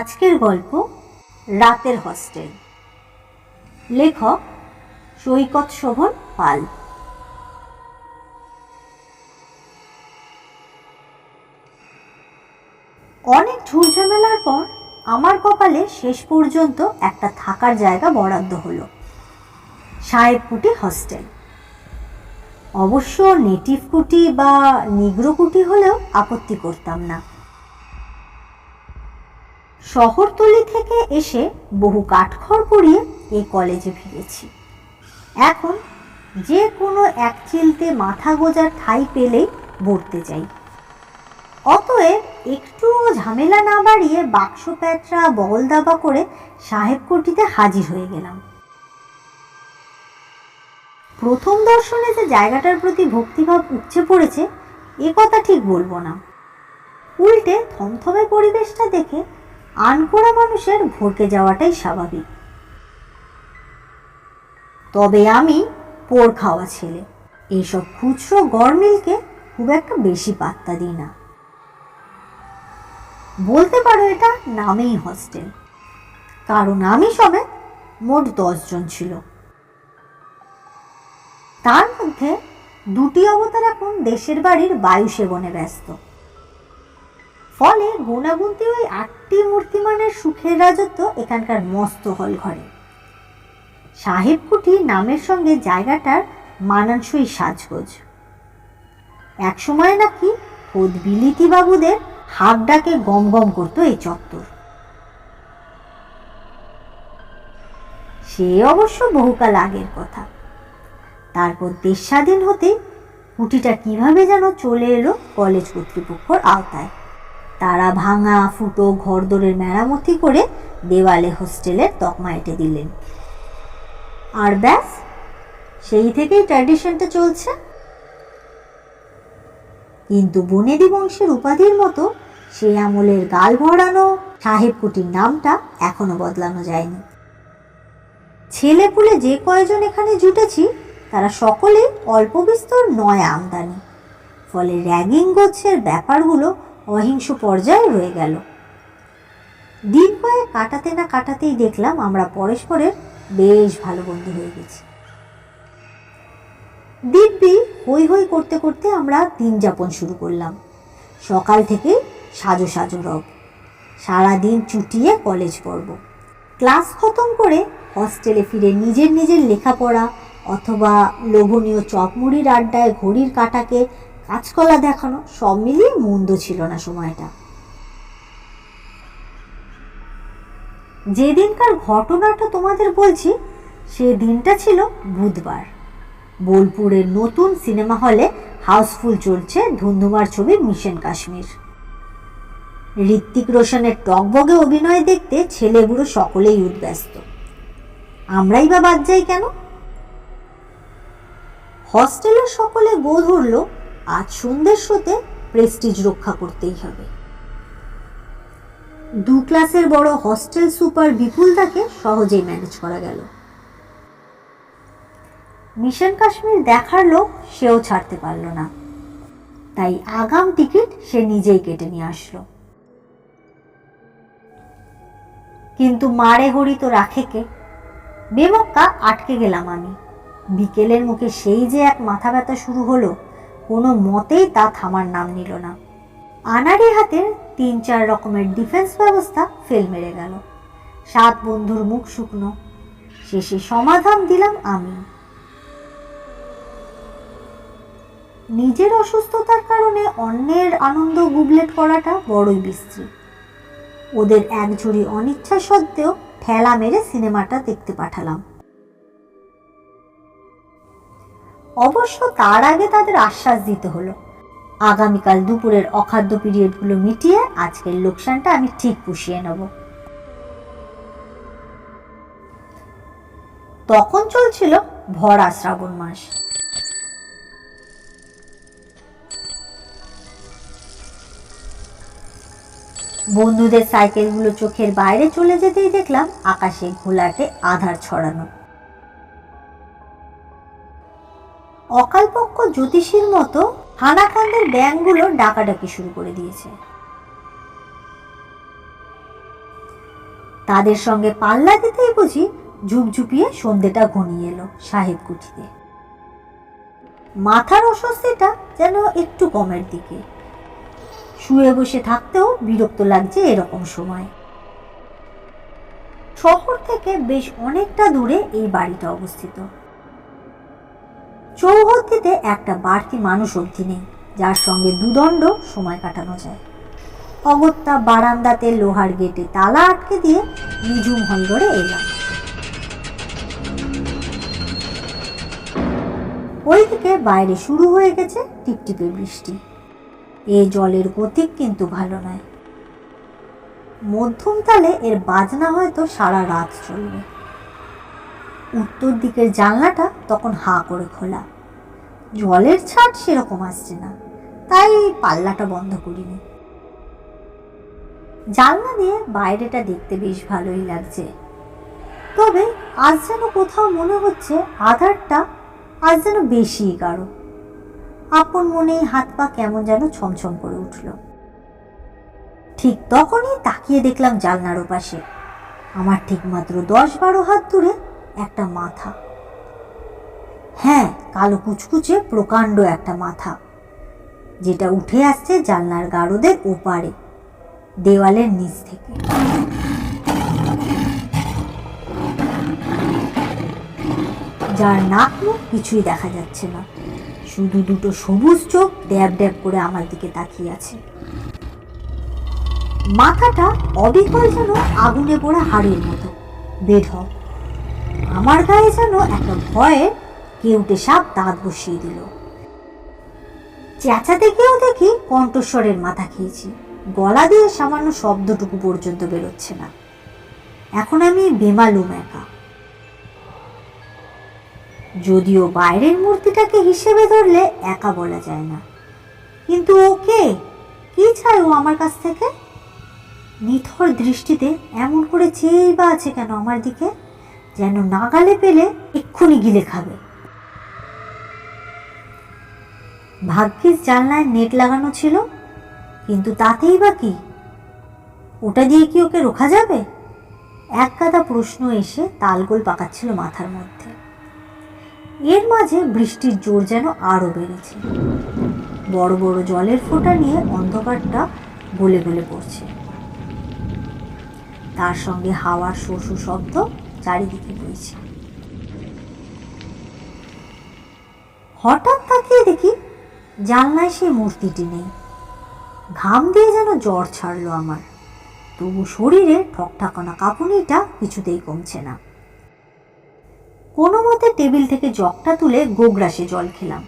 আজকের গল্প রাতের হস্টেল। লেখক সৈকত শোভন পাল। অনেক ঝুরঝামেলার পর আমার কপালে শেষ পর্যন্ত একটা থাকার জায়গা বরাদ্দ হলো। সাহেব কুটি হস্টেল। অবশ্য নেটিভ কুটি বা নিগ্রো কুটি হলেও আপত্তি করতাম না। শহরতলি থেকে এসে বহু কাঠখড় পুড়িয়ে এই কলেজে ফিরেছি। এখন যে কোনো এক চিলতে মাথা গোজার ঠাই পেলেই ভরতে যাই। অতএব একটুও ঝামেলা না বাড়িয়ে বাক্স প্যাঁচড়া, বগল দাবা করে সাহেব কোটিতে হাজির হয়ে গেলাম। প্রথম দর্শনে যে জায়গাটার প্রতি ভক্তিভাব উপচে পড়েছে, এ কথা ঠিক বলব না। উল্টে থমথমে পরিবেশটা দেখে আনকোড়া মানুষের ভরকে যাওয়াটাই স্বাভাবিক। তবে আমি পোর খাওয়া ছেলে। এইসব খুচরো গরমিলকে খুব একটা বেশি পাত্তা দিই না। বলতে পারো এটা নামেই হস্টেল কারণ আমি সবে মোট দশজন ছিল। তার মধ্যে দুটি অবতার এখন দেশের বাড়ির বায়ু সেবনে ব্যস্ত। ফলে গুণাগুন্তি ওই আটটি মূর্তিমানের সুখের রাজত্ব এখানকার মস্ত হল ঘরে। সাহেব কুঠি নামের সঙ্গে জায়গাটার মানানসই সাজগোজ। একসময় নাকি খোদ বিলিতি বাবুদের হাক ডাকে গম গম করতো এই চত্বর। সে অবশ্য বহুকাল আগের কথা। তারপর দেশ স্বাধীন হতে কুটিটা কীভাবে যেন চলে এলো কলেজ কর্তৃপক্ষর আওতায়। তারা ভাঙা, ফুটো, ঘরদোরের মেরামতি করে দেওয়ালে হোস্টেলের তকমা এঁটে দিলেন। আর ব্যাস, সেই থেকেই ট্র্যাডিশনটা চলছে। কিন্তু বনেদি বংশের উপাধির মতো সে আমলের গাল ভরানো, সাহেব কুটির নামটা এখনও বদলানো যায়নি। ছেলেপুলে যে কয়জন এখানে জুটেছি, তারা সকলেই অল্প বিস্তর নয় আমদানি। ফলে র্যাগিং গোছের ব্যাপারগুলো অহিংস পর্যায়ে রয়ে গেল। দিন কয়েক কাটাতে না কাটাতেই দেখলাম আমরা পরস্পরের বেশ ভালো বন্ধু হয়ে গেছি। দিব্যি হই হই করতে করতে আমরা দিন যাপন শুরু করলাম। সকাল থেকে সাজো সাজো রব। সারাদিন চুটিয়ে কলেজ পড়ব। ক্লাস খতম করে হস্টেলে ফিরে নিজের নিজের লেখাপড়া অথবা লোভনীয় চপমুড়ির আড্ডায় ঘড়ির কাটাকে কাঁচকলা দেখানো সব মিলিয়ে মন্দ ছিল না সময়টা। যেদিনকার ঘটনাটা তোমাদের বলছি সে দিনটা ছিল বুধবার। বোলপুরের নতুন সিনেমা হলে হাউসফুল চলছে ধুন্ধুমার ছবি মিশন কাশ্মীর। ঋত্বিক রোশনের টকবগে অভিনয় দেখতে ছেলে বুড়ো সকলেই উদ্ব্যস্ত। আমরাই বা বাদ যাই কেন? হস্টেলের সকলে গো ধরল আজ সন্ধ্যের শোতে প্রেস্টিজ রক্ষা করতেই হবে। দু ক্লাসের বড় হস্টেল সুপার বিপুল তাকে সহজেই ম্যানেজ করা গেল। মিশন কাশ্মীর দেখার লোক সেও ছাড়তে পারল না। তাই আগাম টিকিট সে নিজেই কেটে নিয়ে আসলো। কিন্তু মারে হরি তো রাখে কে? বেমক্কা আটকে গেলাম আমি। বিকেলের মুখে সেই যে এক মাথা ব্যথা শুরু হলো কোনো মতেই তা থামার নাম নিল না। আনারি হাতের তিন চার রকমের ডিফেন্স ব্যবস্থা ফেল মেরে গেল। সাত বন্ধুর মুখ শুকনো। শেষে সমাধান দিলাম আমি। নিজের অসুস্থতার কারণে অন্যের আনন্দ গুবলেট করাটা বড়ই বিশ্রী ওদের এক ঝুড়ি অনিচ্ছা সত্ত্বেও ঠেলা মেরে সিনেমাটা দেখতে পাঠালাম। অবশ্য তার আগে তাদের আশ্বাস দিতে হলো। আগামীকাল দুপুরের অখাদ্য পিরিয়ডগুলো মিটিয়ে আজকের লোকসানটা আমি ঠিক পুষিয়ে নেব। তখন চলছিল ভরা শ্রাবণ মাস। বন্ধুদের সাইকেলগুলো চোখের বাইরে চলে যেতেই দেখলাম আকাশে ঘোলাটে আধার ছড়ানো। অকালপক্ষ জ্যোতিষীর মতো হানাখানদের ব্যাংকগুলো ডাকাডাকি শুরু করে দিয়েছে। তাদের সঙ্গে পাল্লা দিতেই বুঝি ঝুপঝুপিয়ে সন্ধেটা ঘনিয়ে এলো সাহেব কুঠিতে। মাথার অস্বস্তিটা যেন একটু কমের দিকে। শুয়ে বসে থাকতেও বিরক্ত লাগছে এরকম সময়। শহর থেকে বেশ অনেকটা দূরে এই বাড়িটা অবস্থিত। চৌহদ্দিতে একটা বাড়তি মানুষ অবধি নেই, যার সঙ্গে দুদণ্ড সময় কাটানো যায়। অগত্যা বারান্দাতে লোহার গেটে তালা আটকে দিয়ে নিঝুম হলঘরে এলাম। ওইদিকে বাইরে শুরু হয়ে গেছে টিপটিপে বৃষ্টি। এ জলের গতিক কিন্তু ভালো নয়। মধ্যম তালে এর বাজনা হয়তো সারা রাত চলবে। উত্তর দিকের জানলাটা তখন হা করে খোলা। জলের ছাট সেরকম আসছে না, তাই পাল্লাটা বন্ধ করিনি। জানলা দিয়ে বাইরেটা দেখতে বেশ ভালোই লাগছে। তবে আজ যেন কোথাও মনে হচ্ছে আধারটা আজ যেন বেশি গাঢ়। আপন মনেই হাত পা কেমন যেন ছমছম করে উঠল। ঠিক তখনই তাকিয়ে দেখলাম জানলার ওপাশে। আমার ঠিক মাত্র দশ বারো হাত দূরে একটা মাথা। হ্যাঁ কালো কুচকুচে প্রকাণ্ড একটা মাথা, যেটা উঠে আসছে জানলার গারদের ওপারে, দেওয়ালের নিচ থেকে। যার নাক মুখ কিছুই দেখা যাচ্ছে না, শুধু দুটো সবুজ চোখ ড্যাব ড্যাব করে আমার দিকে তাকিয়ে আছে। মাথাটা অবিকল যেন আগুনে পোড়া হাড়ের মতো, বেঢপ। আমার গায়ে যেন একটা ভয়ে কেউটে সাপ দাঁত বসিয়ে দিল। চেঁচাতে গিয়েও দেখি কণ্ঠস্বরের মাথা খেয়েছি। গলা দিয়ে সামান্য শব্দটুকু পর্যন্ত বেরোচ্ছে না। এখন আমি বেমালুম একা। যদিও বাইরের মূর্তিটাকে হিসেবে ধরলে একা বলা যায় না। কিন্তু ওকে কি? চায় ও আমার কাছ থেকে? নিথর দৃষ্টিতে এমন করে চেয়েই বা আছে কেন আমার দিকে? যেন নাগালে পেলে এক্ষুনি গিলে খাবে। ভাগ্যিস জানলায় নেট লাগানো ছিল, কিন্তু তাতেই বা কি? ওটা দিয়ে কি ওকে রোখা যাবে? এক গাদা প্রশ্ন এসে তালগোল পাকাচ্ছিল মাথার মধ্যে। এর মাঝে বৃষ্টির জোর যেন আরও বেড়েছে। বড় বড় জলের ফোঁটা নিয়ে অন্ধকারটা গলে গলে পড়ছে। তার সঙ্গে হাওয়ার শোষু শব্দ চারিদিকে বইছে হঠাৎ তাকিয়ে দেখি জানলায় সেই মূর্তিটি নেই। ঘাম দিয়ে যেন জ্বর ছাড়লো আমার। তবু শরীরে ঠকঠাকানা কাঁপুনিটা কিছুতেই কমছে না। কোনো মতে টেবিল থেকে জগটা তুলে গোগ্রাসে জল খেলাম।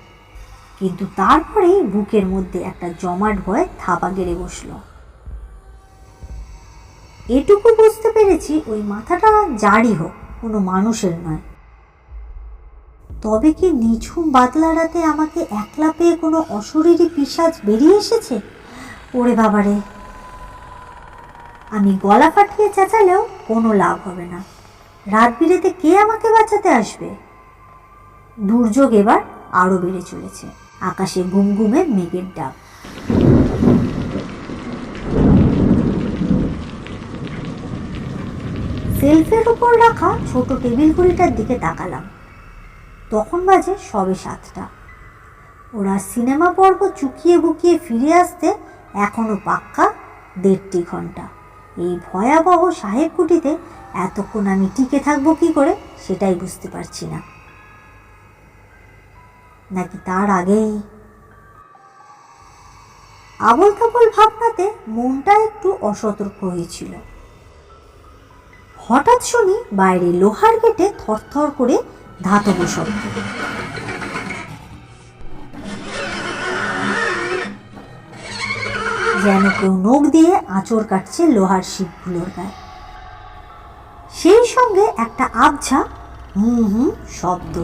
কিন্তু তারপরেই বুকের মধ্যে একটা জমাট ভয় থাপা গেড়ে বসল। এটুকু বুঝতে পেরেছি ওই মাথাটা জারি হোক, কোনো মানুষের নয়। তবে কি নিঝুম বাদলা রাতে আমাকে একলা পেয়ে কোনো অশরীরী পিসাজ বেরিয়ে এসেছে? ওরে বাবারে। আমি গলা ফাটিয়ে চেঁচালেও কোনো লাভ হবে না। রাত বিরেতে কে আমাকে বাঁচাতে আসবে? দুর্যোগ এবার আরও বেড়ে চলেছে। আকাশে ঘুমঘুমে মেঘের ডাক। সেলফের উপর রাখা ছোট টেবিল ঘড়িটার দিকে তাকালাম। তখন বাজে সবে সাতটা। ওরা সিনেমা পর্ব চুকিয়ে বুকিয়ে ফিরে আসতে এখনও পাক্কা দেড়টি ঘণ্টা। এই ভয়াবহ সাহেব কুটিতে এতক্ষণ আমি টিকে থাকব কি করে সেটাই বুঝতে পারছি না। নাকি তার আগেই? আবল তাবল ভাবনাতে মনটা একটু অসতর্ক হয়েছিল। হঠাৎ শুনি বাইরে লোহার গেটে থরথর করে ধাতব শব্দ। যেন কেউ নখ দিয়ে আঁচড় কাটছে লোহার শিপগুলোর গায়ে। সেই সঙ্গে একটা আবছা হুম হুম শব্দ,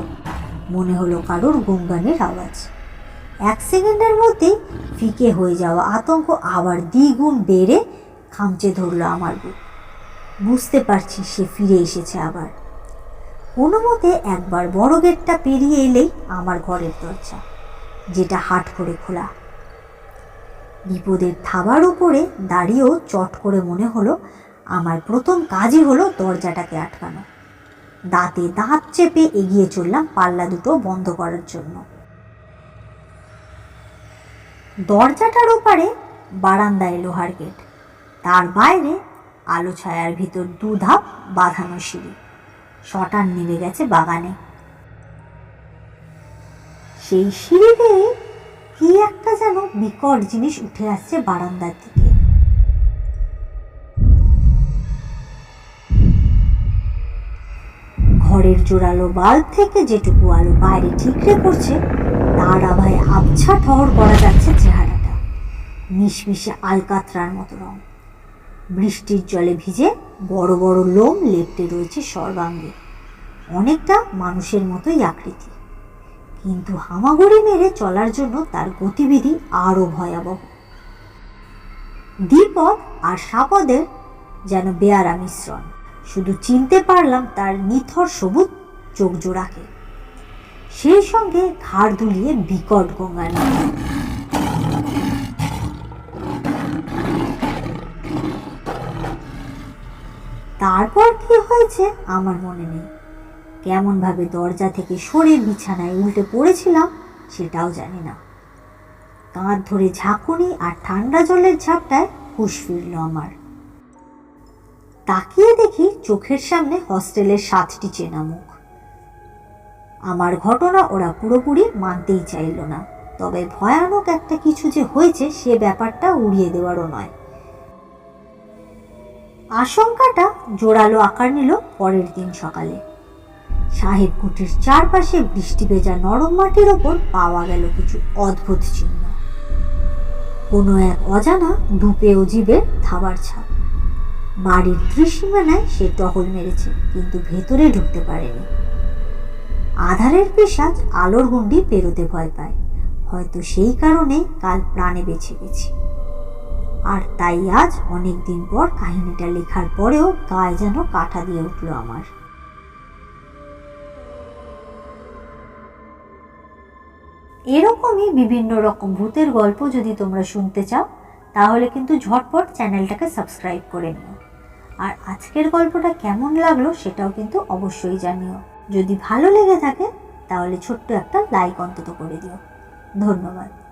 মনে হলো কারোর গুঙ্গানের আওয়াজ। এক সেকেন্ডের মধ্যেই ফিকে হয়ে যাওয়া আতঙ্ক আবার দ্বিগুণ বেড়ে খামচে ধরলো আমার বুক। বুঝতে পারছি সে ফিরে এসেছে আবার। কোনো মতে একবার বড় গেটটা পেরিয়ে এলেই আমার ঘরের দরজা, যেটা হাট করে খোলা। বিপদের থাবার উপরে দাঁড়িয়েও চট করে মনে হলো, আমার প্রথম কাজই হলো দরজাটাকে আটকানো। দাঁতে দাঁত চেপে এগিয়ে চললাম পাল্লা দুটো বন্ধ করার জন্য। দরজাটার ওপারে বারান্দায় লোহার গেট, তার বাইরে আলো ছায়ার ভিতর দু ধাপ বাঁধানো সিঁড়ি। শটান নেমে গেছে বাগানে। সেই সিঁড়ি বেয়ে কি একটা যেন বিকট জিনিস উঠে আসছে বারান্দার দিকে। ঘরের জোরালো বাল্ব থেকে যেটুকু আলো বাইরে ঠিকরে পড়ছে, তার আভায় আবছা ঠহর করা যাচ্ছে চেহারাটা। মিশমিশে আলকাতরার মতো রং। বৃষ্টির জলে ভিজে বড় বড় লোম লেপটে রয়েছে সর্বাঙ্গে। অনেকটা মানুষের মতোই আকৃতি। কিন্তু হামাগুড়ি মেরে চলার জন্য তার গতিবিধি আরও ভয়াবহ। দ্বিপদ আর সাপদের যেন বেয়ারা মিশ্রণ। শুধু চিনতে পারলাম তার নিথর সবুজ চোখ জোড়াকে। সেই সঙ্গে ঘাড় দুলিয়ে বিকট গঙ্গার নাম তারপর কি হয়েছে আমার মনে নেই। কেমনভাবে দরজা থেকে সরে বিছানায় উল্টে পড়েছিলাম সেটাও জানি না। কাঁধ ধরে ঝাঁকুনি আর ঠান্ডা জলের ঝাপটায় হুশ ফিরল আমার। তাকিয়ে দেখি চোখের সামনে হস্টেলের সাতটি চেনা মুখ। আমার ঘটনা ওরা পুরোপুরি মানতেই চাইল না, তবে ভয়ানক একটা কিছু যে হয়েছে সে ব্যাপারটা উড়িয়ে দেওয়ারও নয়। আশঙ্কাটা জোরালো আকার নিল পরের দিন সকালে। সাহেব কুটির চারপাশে বৃষ্টি ভেজা নরম মাটির ওপর পাওয়া গেল কিছু অদ্ভুত চিহ্ন। কোনো এক অজানা ধূপে ও জীবের থাবার ছাপ। বাড়ির ত্রিসীমানায় সে টহল মেরেছে, কিন্তু ভেতরে ঢুকতে পারেনি। আধারের পেশাজ আলোর গুন্ডি পেরোতে ভয় পায়। হয়তো সেই কারণে কাল প্রাণে বেছে গেছি। আর তাই আজ অনেক দিন পর কাহিনীটা লেখার পরেও গায়ে যেন কাটা দিয়ে উঠল আমার। এরকমই বিভিন্ন রকম ভূতের গল্প যদি তোমরা শুনতে চাও, তাহলে কিন্তু ঝটপট চ্যানেলটাকে সাবস্ক্রাইব করে নিও। আর আজকের গল্পটা কেমন লাগল সেটাও কিন্তু অবশ্যই জানিও। যদি ভালো লেগে থাকে, তাহলে ছোট্ট একটা লাইক অন্তত করে দিও। ধন্যবাদ।